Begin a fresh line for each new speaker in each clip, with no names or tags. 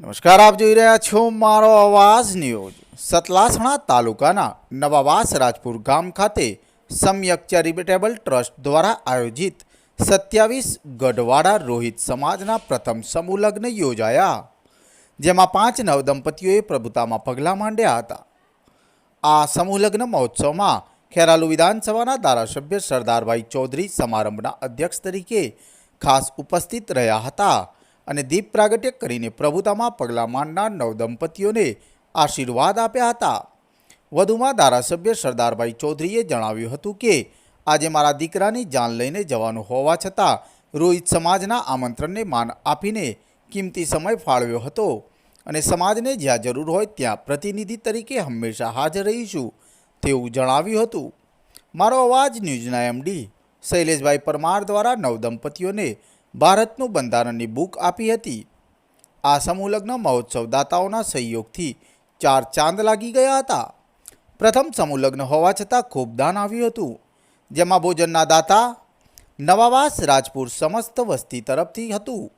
નમસ્કાર, આપ જોઈ રહ્યા છો મારો અવાજ ન્યૂઝ. સતલાસણા તાલુકાના નવાવાસ રાજપુર ગામ ખાતે સમ્યક ચેરિટેબલ ટ્રસ્ટ દ્વારા આયોજિત સત્યાવીસ ગઢવાડા રોહિત સમાજના પ્રથમ સમૂહ યોજાયા, જેમાં પાંચ નવ દંપતીઓએ પ્રભુતામાં પગલાં માંડ્યા હતા. આ સમૂહ મહોત્સવમાં ખેરાલુ વિધાનસભાના ધારાસભ્ય સરદારભાઈ ચૌધરી સમારંભના અધ્યક્ષ તરીકે ખાસ ઉપસ્થિત રહ્યા હતા. અને દીપ પ્રાગટ્ય કરીને પ્રભુતામાં પગલાં માંડનાર નવદંપતીઓને આશીર્વાદ આપ્યા હતા. વધુમાં ધારાસભ્ય સરદારભાઈ ચૌધરીએ જણાવ્યું હતું કે, આજે મારા દીકરાની જાન લઈને જવાનું હોવા છતાં રોહિત સમાજના આમંત્રણને માન આપીને કિંમતી સમય ફાળવ્યો હતો અને સમાજને જ્યાં જરૂર હોય ત્યાં પ્રતિનિધિ તરીકે હંમેશા હાજર રહીશું તેવું જણાવ્યું હતું. મારો અવાજ ન્યૂઝના એમડી શૈલેષભાઈ પરમાર દ્વારા નવ દંપતીઓને ભારતનું બંધારણની બુક આપી હતી. આ સમૂહલગ્ન મહોત્સવ દાતાઓના સહયોગથી ચાર ચાંદ લાગી ગયા હતા. પ્રથમ સમૂહલગ્ન હોવા છતાં ખૂબ દાન આવ્યું હતું. જેમાં ભોજનના દાતા, નવાવાસ રાજપુર સમસ્ત વસ્તી તરફથી હતું.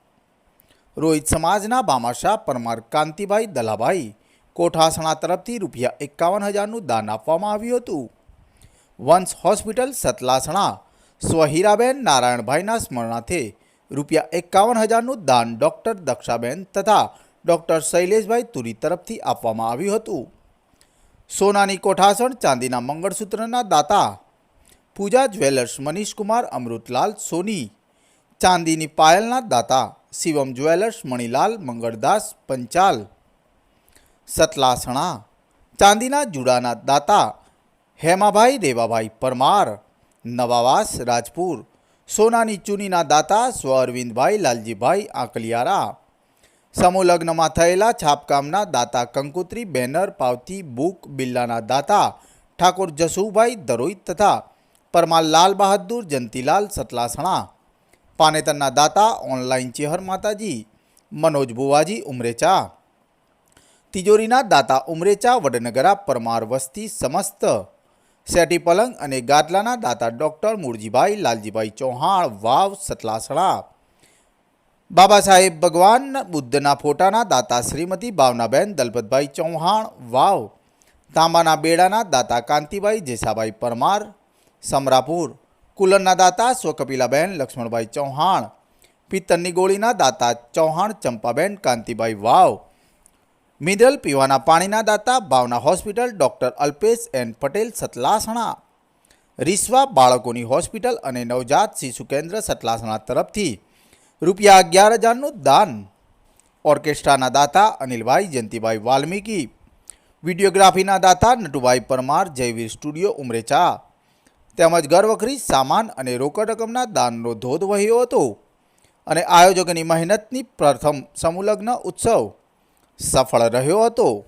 રોહિત સમાજના બામાશાહ પરમાર કાંતિભાઈ દલાભાઈ કોઠાસણા તરફથી રૂપિયા એકાવન હજારનું દાન આપવામાં આવ્યું હતું. વંશ હોસ્પિટલ સતલાસણા સ્વહીરાબેન નારાયણભાઈના સ્મરણાર્થે રૂપિયા એકાવન હજારનું દાન ડૉક્ટર દક્ષાબેન તથા ડૉક્ટર શૈલેષભાઈ તુરી તરફથી આપવામાં આવ્યું હતું. સોનાની કોઠાસણ ચાંદીના મંગળસૂત્રના દાતા પૂજા જ્વેલર્સ મનીષકુમાર, અમૃતલાલ, સોની, ચાંદીની પાયલના દાતા શિવમ જ્વેલર્સ, મણિલાલ, મંગળદાસ, પંચાલ, સતલાસણા, ચાંદીના જુડાના દાતા હેમાભાઈ, રેવાભાઈ પરમાર, નવાવાસ, રાજપુર સોનાની ચૂનીના દાતા સ્વ અરવિંદભાઈ, લાલજીભાઈ આંકલિયારા. સમૂહ લગ્નમાં થયેલા છાપકામના દાતા કંકુત્રી, બેનર, પાવતી, બુક, બિલ્લાના દાતા ઠાકોર જસુભાઈ દરોઈ તથા પરમાર લાલ બહાદુર જંતીલાલ સતલાસણા. પાનેતરના દાતા ઓનલાઈન ચેહર માતાજી, મનોજ બુવાજી ઉમરેચા. તિજોરીના દાતા ઉમરેચા, વડનગરા, પરમાર વસ્તી, સમસ્ત સેટી પલંગ અને ગાદલાના દાતા ડૉક્ટર મૂળજીભાઈ લાલજીભાઈ ચૌહાણ વાવ સતલાસણા. બાબા સાહેબ ભગવાન બુદ્ધના ફોટાના દાતા શ્રીમતી ભાવનાબેન દલપતભાઈ ચૌહાણ વાવ. તાંબાના બેડાના દાતા કાંતિભાઈ જેસાભાઈ પરમાર. સમરાપુર. કુલરના દાતા સ્વકપિલાબેન લક્ષ્મણભાઈ ચૌહાણ. પિત્તરની ગોળીના દાતા ચૌહાણ ચંપાબેન કાંતિભાઈ વાવ. મિનરલ પીવાના પાણીના દાતા Bhavna hospital doctor Alpesh N Patel Satlasana. રીસવા બાળકોની હોસ્પિટલ અને નવજાત શિશુ કેન્દ્ર સતલાસણા તરફથી રૂપિયા અગિયાર હજારનું દાન. ઓર્કેસ્ટ્રાના દાતા અનિલભાઈ, જયંતિભાઈ વાલ્મીકી. વિડીયોગ્રાફીના દાતા નટુભાઈ પરમાર, જયવીર સ્ટુડિયો ઉમરેચા તેમજ ઘરવખરી સામાન અને રોકડ રકમના દાનનો ધોધ વહ્યો હતો. અને આયોજકોની મહેનતની પ્રથમ સમુલગ્ન ઉત્સવ. સફળ રહ્યો હતો.